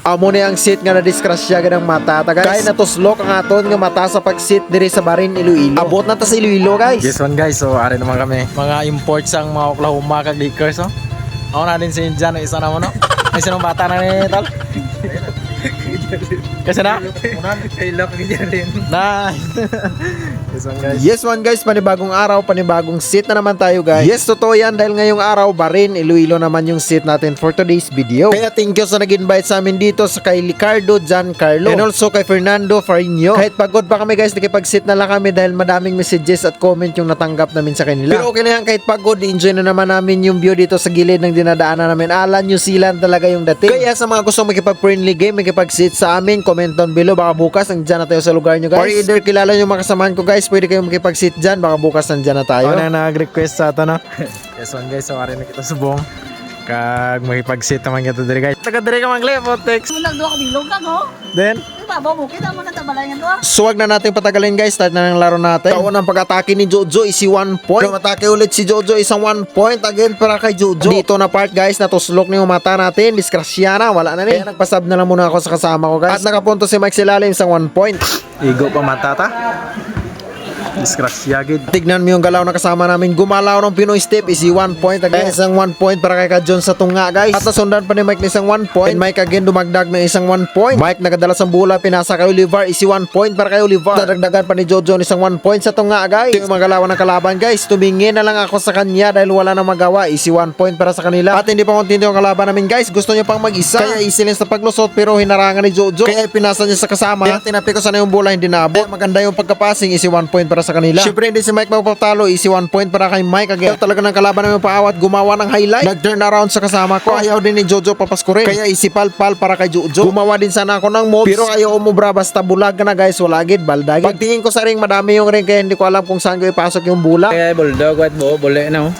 Amo ni ang seat nga na diskrasya ganang mata ta guys. Kaya natuslok ang aton nga mata sa pag-sit diri sa Barin Iloilo. Abot na ta sa Iloilo guys. Yes one guys, so ari naman kami. Mga imports ang mga Oklahoma kag Lakers, no? Ako na din si Indian, isa naman, no? Isa ng bata na ni Tal. Kasi na? Kay Lock rin. Na. yes one guys. Yes one guys, panibagong araw, panibagong seat na naman tayo guys. Yes, totoo yan dahil ngayong araw, Barin, Iloilo naman yung seat natin for today's video. Kaya thank you sa nag-invite sa amin dito sa kay Ricardo Giancarlo and also kay Fernando Farinho. Kahit pagod pa kami guys, nakipag-sit na lang kami dahil madaming messages at comment yung natanggap namin sa kanila. Pero okay lang yan, kahit pagod, enjoy na naman namin yung view dito sa gilid ng dinadaanan namin. Ala, New Zealand talaga yung dating. Kaya sa mga gustong makipag-friendly game, makipag-sit sa amin, comment down below. Baka bukas, nandiyan na tayo sa lugar nyo guys. Or either kilala nyo mga kasamahan ko guys, pwede kayong makipag-sit dyan. Baka bukas nandiyan na tayo. Ako na nag-request sa ito, no? yes one guys, so na kita subong. Kag makipag-sit naman kita diri guys. Taga diri ka magle, Potex. Nagduwa ko bilog na ko. Then, Di ba, mo kita mo na tabalay nga doon. So wag na natin patagalin guys, start na ng laro natin. Taon ang pag-atake ni Jojo is si 1 point. Kung atake ulit si Jojo isang 1 point again para kay Jojo. Dito na part guys, natuslok na yung mata natin, diskrasya na, wala na rin. Kaya nagpasab na lang muna ako sa kasama ko guys. At nakapunto si Mike Silalim isang 1 point. igo pa matata. Disgrasya gid. Tignan mo yung galaw na kasama namin. Gumalaw ng Pinoy step is 1 point again. Isang 1 point para kay Kajon sa tunga guys. At nasundan pa ni Mike ng isang 1 point. And Mike again dumagdag ng isang 1 point. Mike nagadala sa bola, pinasa kay Oliver is 1 point para kay Oliver. Dadagdagan pa ni Jojo ng isang 1 point sa tunga guys. Ito yung mga galaw ng kalaban guys. Tumingin na lang ako sa kanya dahil wala nang magawa. Is 1 point para sa kanila. At hindi pa kontento yung kalaban namin guys. Gusto niya pang mag-isa. Kaya easy lang sa paglusot pero hinarangan ni Jojo. Kaya pinasa niya sa kasama. Kaya tinapi ko sana yung bola hindi naabot. Maganda yung pagkapasing is 1 point para sa kanila. Syempre hindi si Mike magpapatalo. Easy 1 point para kay Mike again. Talaga ng kalaban namin paawat. Gumawa ng highlight. Nag-turn around sa kasama ko. Ayaw din ni Jojo papaskurin. Kaya easy pal-pal para kay Jojo. Gumawa din sana ako ng mobs. Pero ayaw umubra basta bulag na guys. Wala gid baldag. Pagtingin ko sa ring madami yung ring kaya hindi ko alam kung saan ko ipasok yung bola. Kaya bulldog, what bo, bule na oh.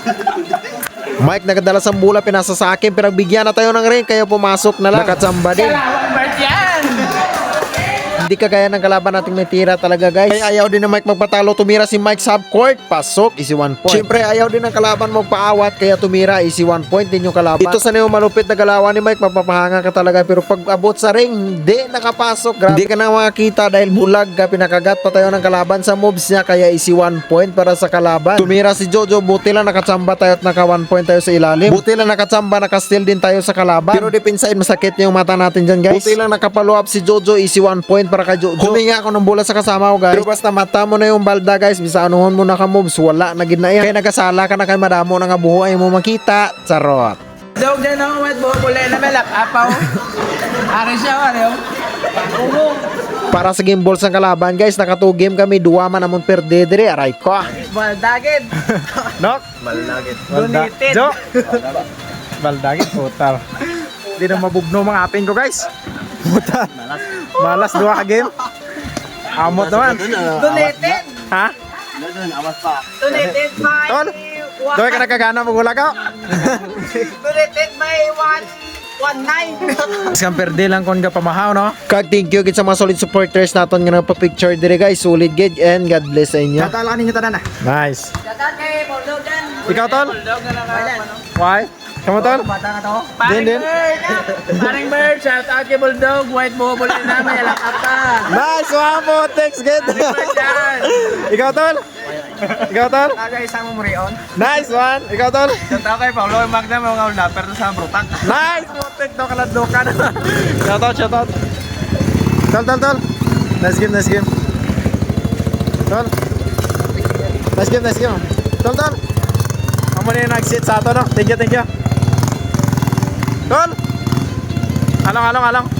Mike nagadala sa bola pinasa sa akin. Pinagbigyan na tayo ng ring kaya pumasok na lang. Nakatsamba din. Hindi kagaya ng kalaban nating may tira talaga guys. Kaya ayaw din ng Mike magpatalo. Tumira si Mike sa court. Pasok. Easy one point. Siyempre ayaw din ng kalaban magpaawat. Kaya tumira. Easy one point din yung kalaban. Dito sa yung malupit na galawan ni Mike. Mapapahanga ka talaga. Pero pag abot sa ring, hindi nakapasok. Grabe. Hindi ka na makakita dahil bulag ka. Pinakagat pa tayo ng kalaban sa moves niya. Kaya easy one point para sa kalaban. Tumira si Jojo. Buti lang nakatsamba tayo at naka one point tayo sa ilalim. Buti lang nakatsamba. Nakasteal din tayo sa kalaban. Pero deep inside masakit yung mata natin dyan guys. Buti lang nakapalo up si Jojo. Easy one point para kay Jojo. Huminga ako ng bola sa kasama ko guys. Pero basta mata mo na yung balda guys. Bisa anuhon mo na ka moves. Wala na gid na yan. Kaya nagasala ka na kay madamo na nga buhay mo makita. Charot. Dog dyan ako, what bo, bule na melak, apaw. Akin siya, ano? Umong. Para sa game balls ng kalaban guys. Naka 2 game kami. Duwa man amon perde dire. Aray ko. Baldagin. Nok. Baldagin. Balda. Donated. Jo. Baldagin putal. Di na mabugno mga apin ko guys. Putal. Malas dua ka game. Amot naman. Donated. Ha? Donated by... Tol. Doy ka nakagana magula ka. Donated by one... One nine. Isang perde lang kon ka pamahaw no. Kag thank you gid sa mga solid supporters naton nga nagpa-picture dire guys. Solid gid and God bless sa inyo. Tatalakan ninyo tanan na. Nice. Dagat kay Bulldog dyan. Ikaw tol? Bulldog na. Why? Kamu tol? Bata nga to. Din, din. Paring. Shout out kay Bulldog. White bo, bule na. May alak pa. Nice one po. Thanks. Dyan. Ikaw tol? Ikaw tol? Tagay isang mumurion. Nice one. Ikaw tol? Shout out kay Paulo Magna. Mga ulapper na sa brutak. Nice! Putik to kalandukan. shout out, shout out. Tol, tol, tol. Nice game, nice game. Tol. Nice game, nice game. Tol, tol. Amo na yung nag-sit sa ato, no? Thank you, thank you. Tol. Along, along, along.